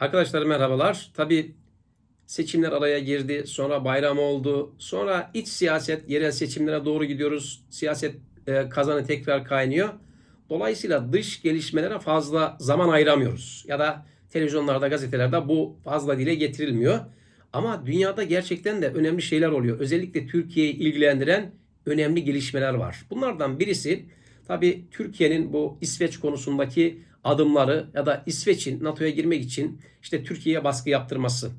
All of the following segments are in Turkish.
Arkadaşlar merhabalar. Tabii seçimler araya girdi. Sonra bayram oldu. Sonra iç siyaset, yerel seçimlere doğru gidiyoruz. Siyaset e, kazanı tekrar kaynıyor. Dolayısıyla dış gelişmelere fazla zaman ayıramıyoruz. Ya da televizyonlarda, gazetelerde bu fazla dile getirilmiyor. Ama dünyada gerçekten de önemli şeyler oluyor. Özellikle Türkiye'yi ilgilendiren önemli gelişmeler var. Bunlardan birisi tabii Türkiye'nin bu İsveç konusundaki adımları ya da İsveç'in NATO'ya girmek için işte Türkiye'ye baskı yaptırması.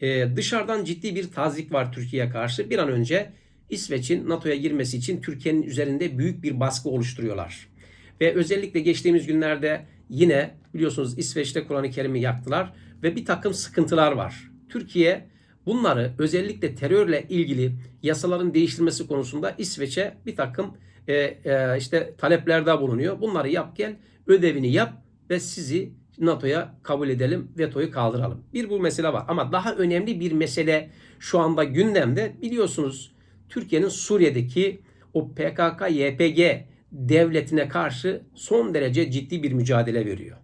Ee, dışarıdan ciddi bir tazik var Türkiye'ye karşı. Bir an önce İsveç'in NATO'ya girmesi için Türkiye'nin üzerinde büyük bir baskı oluşturuyorlar. Ve özellikle geçtiğimiz günlerde yine biliyorsunuz İsveç'te Kur'an-ı Kerim'i yaktılar ve bir takım sıkıntılar var. Türkiye bunları özellikle terörle ilgili yasaların değiştirilmesi konusunda İsveç'e bir takım e, e, işte taleplerde bulunuyor. Bunları yap gel, ödevini yap ve sizi NATO'ya kabul edelim, vetoyu kaldıralım. Bir bu mesele var ama daha önemli bir mesele şu anda gündemde biliyorsunuz Türkiye'nin Suriye'deki o PKK-YPG devletine karşı son derece ciddi bir mücadele veriyor.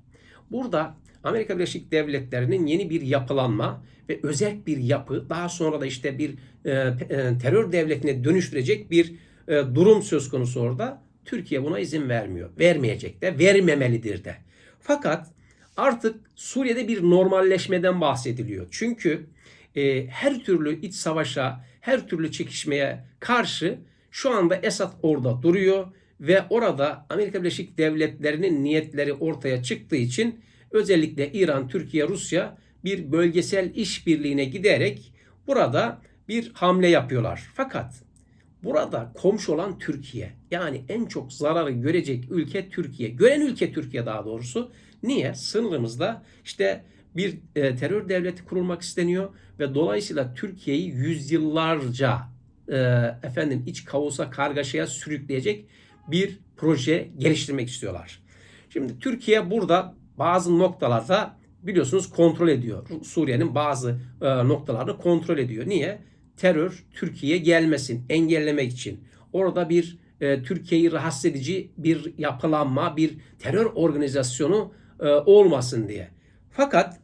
Burada Amerika Birleşik Devletleri'nin yeni bir yapılanma ve özel bir yapı daha sonra da işte bir e, e, terör devletine dönüştürecek bir e, durum söz konusu orada. Türkiye buna izin vermiyor. Vermeyecek de, vermemelidir de. Fakat artık Suriye'de bir normalleşmeden bahsediliyor. Çünkü e, her türlü iç savaşa, her türlü çekişmeye karşı şu anda Esad orada duruyor ve orada Amerika Birleşik Devletleri'nin niyetleri ortaya çıktığı için özellikle İran, Türkiye, Rusya bir bölgesel işbirliğine giderek burada bir hamle yapıyorlar. Fakat burada komşu olan Türkiye yani en çok zararı görecek ülke Türkiye. Gören ülke Türkiye daha doğrusu. Niye? Sınırımızda işte bir e, terör devleti kurulmak isteniyor ve dolayısıyla Türkiye'yi yüzyıllarca e, efendim iç kaosa kargaşaya sürükleyecek bir proje geliştirmek istiyorlar. Şimdi Türkiye burada bazı noktalarda biliyorsunuz kontrol ediyor. Suriye'nin bazı e, noktalarını kontrol ediyor. Niye? Terör Türkiye'ye gelmesin, engellemek için. Orada bir e, Türkiye'yi rahatsız edici bir yapılanma, bir terör organizasyonu e, olmasın diye. Fakat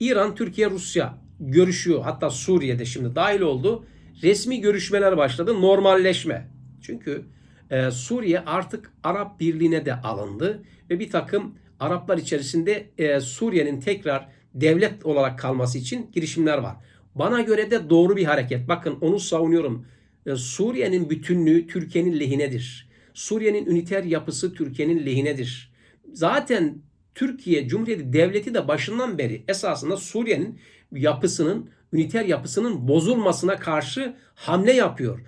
İran, Türkiye, Rusya görüşüyor. Hatta Suriye'de şimdi dahil oldu. Resmi görüşmeler başladı. Normalleşme. Çünkü e, Suriye artık Arap Birliği'ne de alındı ve bir takım Araplar içerisinde e, Suriye'nin tekrar devlet olarak kalması için girişimler var. Bana göre de doğru bir hareket. Bakın onu savunuyorum. E, Suriye'nin bütünlüğü Türkiye'nin lehinedir. Suriye'nin üniter yapısı Türkiye'nin lehinedir. Zaten Türkiye Cumhuriyeti Devleti de başından beri esasında Suriye'nin yapısının, üniter yapısının bozulmasına karşı hamle yapıyor.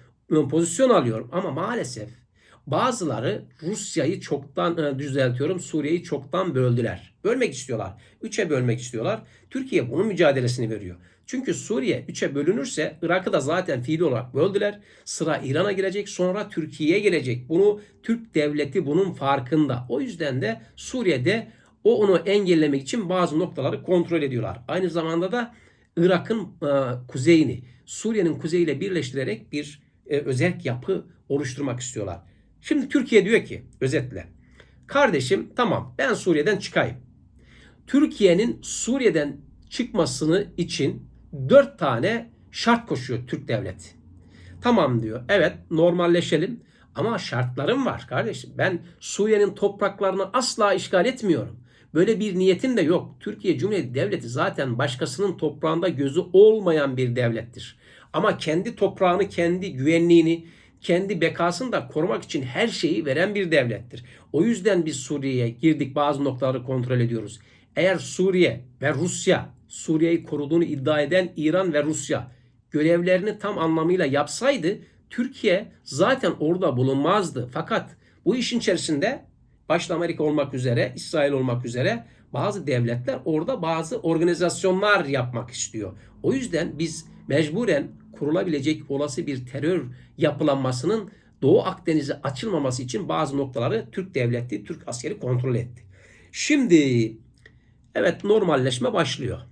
Pozisyon alıyor. Ama maalesef bazıları Rusya'yı çoktan e, düzeltiyorum Suriye'yi çoktan böldüler. Bölmek istiyorlar. Üçe bölmek istiyorlar. Türkiye bunun mücadelesini veriyor. Çünkü Suriye üçe bölünürse Irak'ı da zaten fiili olarak böldüler. Sıra İran'a girecek sonra Türkiye'ye gelecek. Bunu Türk devleti bunun farkında. O yüzden de Suriye'de o onu engellemek için bazı noktaları kontrol ediyorlar. Aynı zamanda da Irak'ın e, kuzeyini Suriye'nin kuzeyiyle birleştirerek bir e, özerk yapı oluşturmak istiyorlar. Şimdi Türkiye diyor ki özetle kardeşim tamam ben Suriye'den çıkayım. Türkiye'nin Suriye'den çıkmasını için dört tane şart koşuyor Türk devleti. Tamam diyor. Evet normalleşelim ama şartlarım var kardeşim. Ben Suriye'nin topraklarını asla işgal etmiyorum. Böyle bir niyetim de yok. Türkiye Cumhuriyeti Devleti zaten başkasının toprağında gözü olmayan bir devlettir. Ama kendi toprağını, kendi güvenliğini, kendi bekasını da korumak için her şeyi veren bir devlettir. O yüzden biz Suriye'ye girdik bazı noktaları kontrol ediyoruz. Eğer Suriye ve Rusya Suriye'yi koruduğunu iddia eden İran ve Rusya görevlerini tam anlamıyla yapsaydı Türkiye zaten orada bulunmazdı. Fakat bu işin içerisinde başta Amerika olmak üzere, İsrail olmak üzere bazı devletler orada bazı organizasyonlar yapmak istiyor. O yüzden biz mecburen kurulabilecek olası bir terör yapılanmasının Doğu Akdeniz'e açılmaması için bazı noktaları Türk devleti, Türk askeri kontrol etti. Şimdi evet normalleşme başlıyor.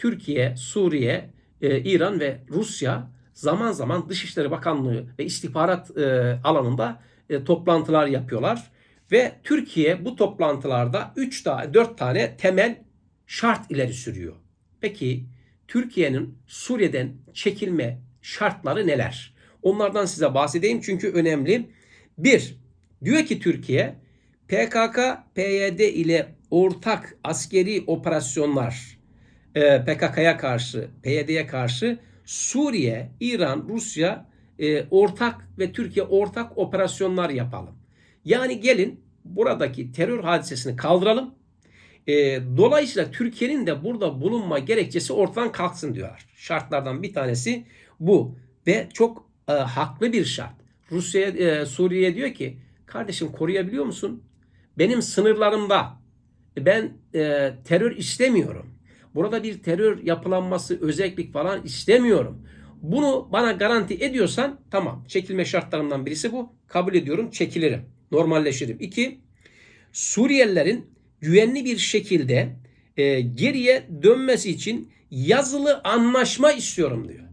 Türkiye, Suriye, e, İran ve Rusya zaman zaman Dışişleri Bakanlığı ve istihbarat e, alanında e, toplantılar yapıyorlar. Ve Türkiye bu toplantılarda 3 tane 4 tane temel şart ileri sürüyor. Peki Türkiye'nin Suriye'den çekilme şartları neler? Onlardan size bahsedeyim çünkü önemli. Bir, diyor ki Türkiye PKK, PYD ile ortak askeri operasyonlar e, PKK'ya karşı, PYD'ye karşı Suriye, İran, Rusya e, ortak ve Türkiye ortak operasyonlar yapalım. Yani gelin buradaki terör hadisesini kaldıralım. E, dolayısıyla Türkiye'nin de burada bulunma gerekçesi ortadan kalksın diyorlar. Şartlardan bir tanesi bu ve çok haklı bir şart. Rusya Suriye diyor ki kardeşim koruyabiliyor musun? Benim sınırlarımda ben terör istemiyorum. Burada bir terör yapılanması, özellik falan istemiyorum. Bunu bana garanti ediyorsan tamam. Çekilme şartlarından birisi bu. Kabul ediyorum, çekilirim. Normalleşirim. İki, Suriyelilerin güvenli bir şekilde e, geriye dönmesi için yazılı anlaşma istiyorum diyor.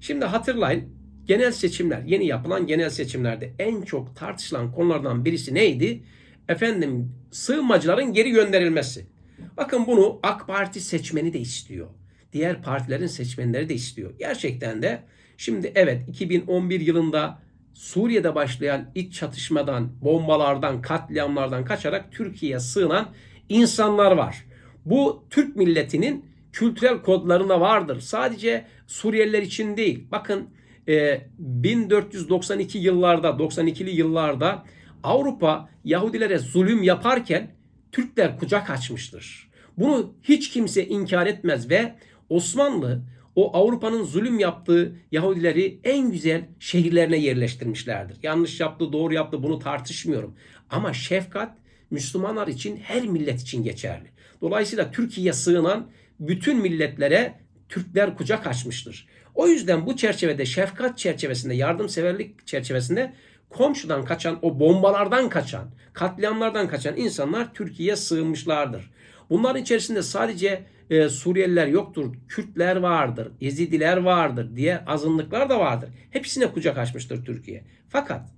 Şimdi hatırlayın genel seçimler, yeni yapılan genel seçimlerde en çok tartışılan konulardan birisi neydi? Efendim sığınmacıların geri gönderilmesi. Bakın bunu AK Parti seçmeni de istiyor. Diğer partilerin seçmenleri de istiyor. Gerçekten de şimdi evet 2011 yılında Suriye'de başlayan iç çatışmadan, bombalardan, katliamlardan kaçarak Türkiye'ye sığınan insanlar var. Bu Türk milletinin kültürel kodlarına vardır. Sadece Suriyeliler için değil. Bakın 1492 yıllarda, 92'li yıllarda Avrupa Yahudilere zulüm yaparken Türkler kucak açmıştır. Bunu hiç kimse inkar etmez ve Osmanlı o Avrupa'nın zulüm yaptığı Yahudileri en güzel şehirlerine yerleştirmişlerdir. Yanlış yaptı, doğru yaptı bunu tartışmıyorum. Ama şefkat Müslümanlar için her millet için geçerli. Dolayısıyla Türkiye'ye sığınan bütün milletlere Türkler kucak açmıştır. O yüzden bu çerçevede şefkat çerçevesinde, yardımseverlik çerçevesinde komşudan kaçan, o bombalardan kaçan, katliamlardan kaçan insanlar Türkiye'ye sığınmışlardır. Bunların içerisinde sadece e, Suriyeliler yoktur. Kürtler vardır, Ezidiler vardır, diye azınlıklar da vardır. Hepsine kucak açmıştır Türkiye. Fakat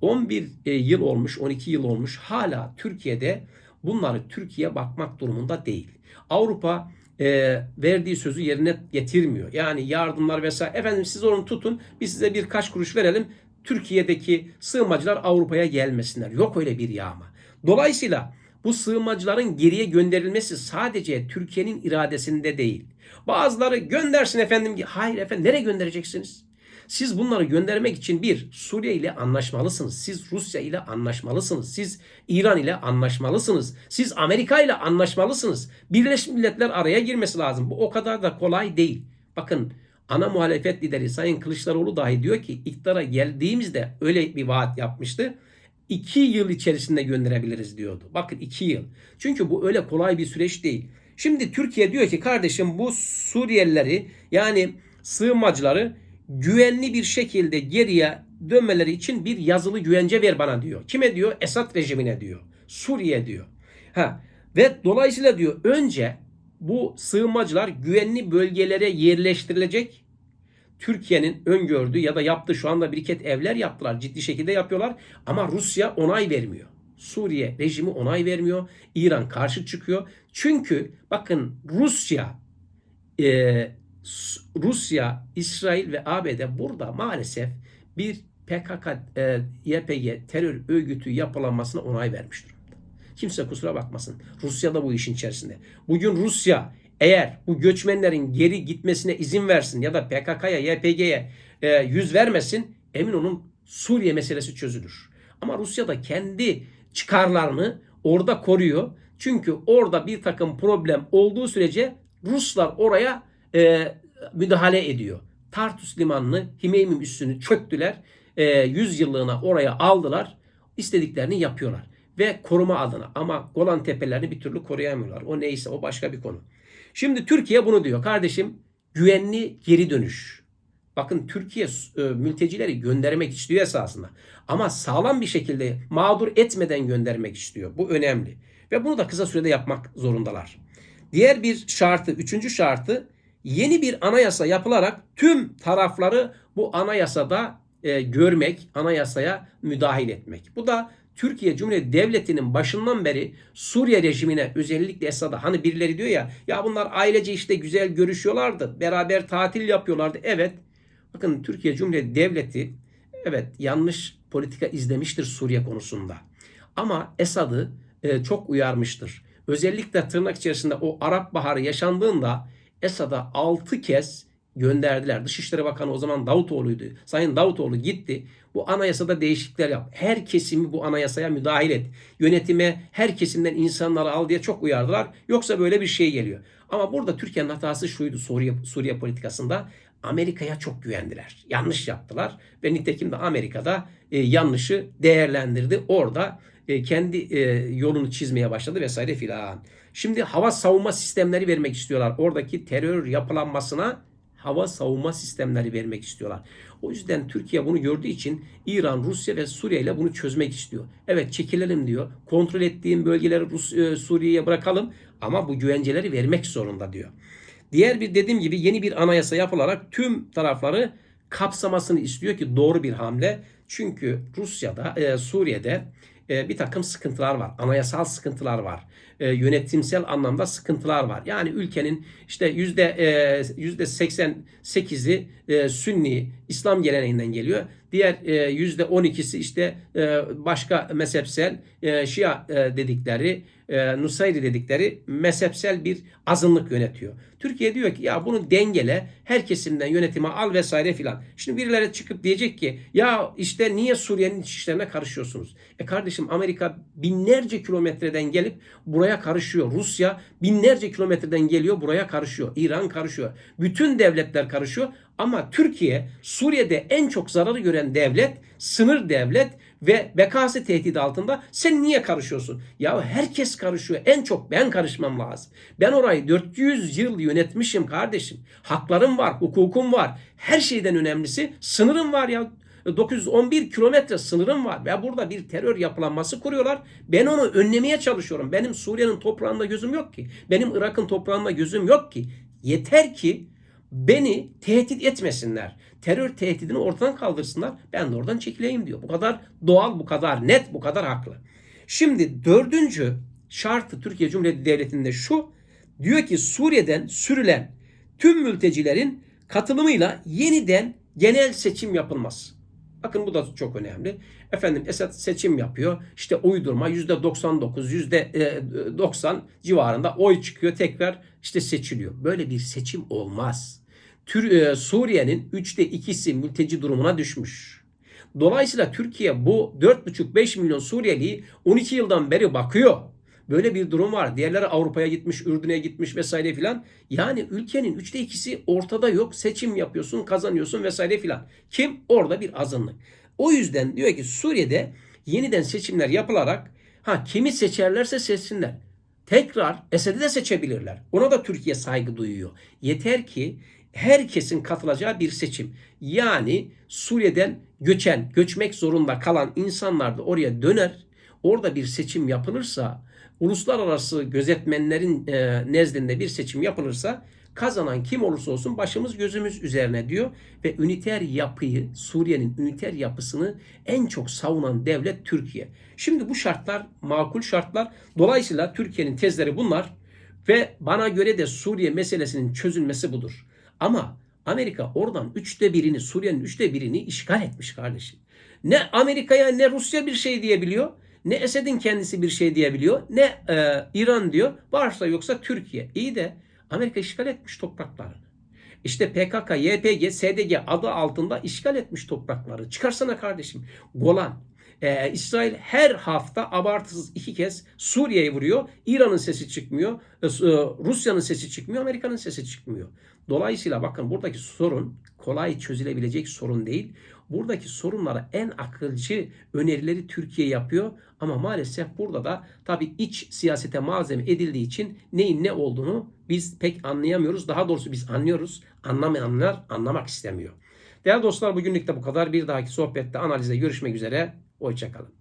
11 e, yıl olmuş, 12 yıl olmuş hala Türkiye'de bunları Türkiye bakmak durumunda değil. Avrupa e, verdiği sözü yerine getirmiyor. Yani yardımlar vesaire. Efendim siz onu tutun biz size birkaç kuruş verelim. Türkiye'deki sığınmacılar Avrupa'ya gelmesinler. Yok öyle bir yağma. Dolayısıyla bu sığınmacıların geriye gönderilmesi sadece Türkiye'nin iradesinde değil. Bazıları göndersin efendim. Hayır efendim nereye göndereceksiniz? Siz bunları göndermek için bir Suriye ile anlaşmalısınız. Siz Rusya ile anlaşmalısınız. Siz İran ile anlaşmalısınız. Siz Amerika ile anlaşmalısınız. Birleşmiş Milletler araya girmesi lazım. Bu o kadar da kolay değil. Bakın ana muhalefet lideri Sayın Kılıçdaroğlu dahi diyor ki iktidara geldiğimizde öyle bir vaat yapmıştı. İki yıl içerisinde gönderebiliriz diyordu. Bakın iki yıl. Çünkü bu öyle kolay bir süreç değil. Şimdi Türkiye diyor ki kardeşim bu Suriyelileri yani sığınmacıları güvenli bir şekilde geriye dönmeleri için bir yazılı güvence ver bana diyor. Kime diyor? Esad rejimine diyor. Suriye diyor. Ha ve dolayısıyla diyor önce bu sığınmacılar güvenli bölgelere yerleştirilecek. Türkiye'nin öngördüğü ya da yaptığı şu anda biriket evler yaptılar. Ciddi şekilde yapıyorlar. Ama Rusya onay vermiyor. Suriye rejimi onay vermiyor. İran karşı çıkıyor. Çünkü bakın Rusya e, Rusya, İsrail ve ABD burada maalesef bir PKK, e, YPG terör örgütü yapılanmasına onay vermiş durumda. Kimse kusura bakmasın. Rusya da bu işin içerisinde. Bugün Rusya eğer bu göçmenlerin geri gitmesine izin versin ya da PKK'ya, YPG'ye e, yüz vermesin emin olun Suriye meselesi çözülür. Ama Rusya da kendi çıkarlarını orada koruyor. Çünkü orada bir takım problem olduğu sürece Ruslar oraya e, müdahale ediyor. Tartus limanını Himeymim üssünü çöktüler. E, 100 yıllığına oraya aldılar. İstediklerini yapıyorlar. Ve koruma adına ama Golan tepelerini bir türlü koruyamıyorlar. O neyse o başka bir konu. Şimdi Türkiye bunu diyor. Kardeşim güvenli geri dönüş. Bakın Türkiye e, mültecileri göndermek istiyor esasında. Ama sağlam bir şekilde mağdur etmeden göndermek istiyor. Bu önemli. Ve bunu da kısa sürede yapmak zorundalar. Diğer bir şartı, üçüncü şartı yeni bir anayasa yapılarak tüm tarafları bu anayasada e, görmek, anayasaya müdahil etmek. Bu da Türkiye Cumhuriyeti Devleti'nin başından beri Suriye rejimine özellikle Esad'a hani birileri diyor ya ya bunlar ailece işte güzel görüşüyorlardı. Beraber tatil yapıyorlardı. Evet. Bakın Türkiye Cumhuriyeti Devleti evet yanlış politika izlemiştir Suriye konusunda. Ama Esad'ı e, çok uyarmıştır. Özellikle tırnak içerisinde o Arap Baharı yaşandığında Esad'a 6 kez gönderdiler. Dışişleri Bakanı o zaman Davutoğlu'ydu. Sayın Davutoğlu gitti. Bu anayasada değişiklikler yap. Her kesimi bu anayasaya müdahil et. Yönetime her kesimden insanları al diye çok uyardılar. Yoksa böyle bir şey geliyor. Ama burada Türkiye'nin hatası şuydu Suriye, Suriye politikasında. Amerika'ya çok güvendiler. Yanlış yaptılar ve nitekim de Amerika'da e, yanlışı değerlendirdi. Orada e, kendi e, yolunu çizmeye başladı vesaire filan. Şimdi hava savunma sistemleri vermek istiyorlar. Oradaki terör yapılanmasına hava savunma sistemleri vermek istiyorlar. O yüzden Türkiye bunu gördüğü için İran, Rusya ve Suriye ile bunu çözmek istiyor. Evet çekilelim diyor. Kontrol ettiğim bölgeleri Rus, e, Suriye'ye bırakalım ama bu güvenceleri vermek zorunda diyor. Diğer bir dediğim gibi yeni bir anayasa yapılarak tüm tarafları kapsamasını istiyor ki doğru bir hamle. Çünkü Rusya'da, e, Suriye'de e, bir takım sıkıntılar var. Anayasal sıkıntılar var. E, yönetimsel anlamda sıkıntılar var. Yani ülkenin işte yüzde e, yüzde 88'i e, Sünni İslam geleneğinden geliyor. Diğer e, yüzde 12'si işte e, başka mezhepsel e, Şia e, dedikleri e, Nusayri dedikleri mezhepsel bir azınlık yönetiyor. Türkiye diyor ki ya bunu dengele her kesimden yönetime al vesaire filan. Şimdi birileri çıkıp diyecek ki ya işte niye Suriye'nin işlerine karışıyorsunuz? E kardeşim Amerika binlerce kilometreden gelip buraya karışıyor. Rusya binlerce kilometreden geliyor buraya karışıyor. İran karışıyor. Bütün devletler karışıyor. Ama Türkiye Suriye'de en çok zararı gören devlet, sınır devlet ve bekası tehdit altında sen niye karışıyorsun? Ya herkes karışıyor. En çok ben karışmam lazım. Ben orayı 400 yıl yönetmişim kardeşim. Haklarım var, hukukum var. Her şeyden önemlisi sınırım var ya. 911 kilometre sınırım var ve burada bir terör yapılanması kuruyorlar. Ben onu önlemeye çalışıyorum. Benim Suriye'nin toprağında gözüm yok ki. Benim Irak'ın toprağında gözüm yok ki. Yeter ki beni tehdit etmesinler. Terör tehdidini ortadan kaldırsınlar. Ben de oradan çekileyim diyor. Bu kadar doğal, bu kadar net, bu kadar haklı. Şimdi dördüncü şartı Türkiye Cumhuriyeti Devleti'nde şu. Diyor ki Suriye'den sürülen tüm mültecilerin katılımıyla yeniden genel seçim yapılması. Bakın bu da çok önemli. Efendim Esad seçim yapıyor. İşte uydurma %99, %90 civarında oy çıkıyor. Tekrar işte seçiliyor. Böyle bir seçim olmaz. E, Suriye'nin 3'te 2'si mülteci durumuna düşmüş. Dolayısıyla Türkiye bu 4,5-5 milyon Suriyeliyi 12 yıldan beri bakıyor. Böyle bir durum var. Diğerleri Avrupa'ya gitmiş, Ürdün'e gitmiş vesaire filan. Yani ülkenin üçte ikisi ortada yok. Seçim yapıyorsun, kazanıyorsun vesaire filan. Kim? Orada bir azınlık. O yüzden diyor ki Suriye'de yeniden seçimler yapılarak ha kimi seçerlerse seçsinler. Tekrar Esed'i de seçebilirler. Ona da Türkiye saygı duyuyor. Yeter ki herkesin katılacağı bir seçim. Yani Suriye'den göçen, göçmek zorunda kalan insanlar da oraya döner. Orada bir seçim yapılırsa uluslararası gözetmenlerin e, nezdinde bir seçim yapılırsa kazanan kim olursa olsun başımız gözümüz üzerine diyor ve üniter yapıyı Suriye'nin üniter yapısını en çok savunan devlet Türkiye. Şimdi bu şartlar makul şartlar. Dolayısıyla Türkiye'nin tezleri bunlar ve bana göre de Suriye meselesinin çözülmesi budur. Ama Amerika oradan üçte birini Suriye'nin üçte birini işgal etmiş kardeşim. Ne Amerika'ya ne Rusya bir şey diyebiliyor ne Esed'in kendisi bir şey diyebiliyor ne e, İran diyor. Varsa yoksa Türkiye. İyi de Amerika işgal etmiş topraklarını. İşte PKK, YPG, SDG adı altında işgal etmiş toprakları. Çıkarsana kardeşim. Golan. Ee, İsrail her hafta abartısız iki kez Suriye'yi vuruyor. İran'ın sesi çıkmıyor. E, Rusya'nın sesi çıkmıyor. Amerika'nın sesi çıkmıyor. Dolayısıyla bakın buradaki sorun kolay çözülebilecek sorun değil. Buradaki sorunlara en akılcı önerileri Türkiye yapıyor. Ama maalesef burada da tabii iç siyasete malzeme edildiği için neyin ne olduğunu biz pek anlayamıyoruz. Daha doğrusu biz anlıyoruz. Anlamayanlar anlamak istemiyor. Değerli dostlar bugünlük de bu kadar. Bir dahaki sohbette analizde görüşmek üzere. Hoşçakalın.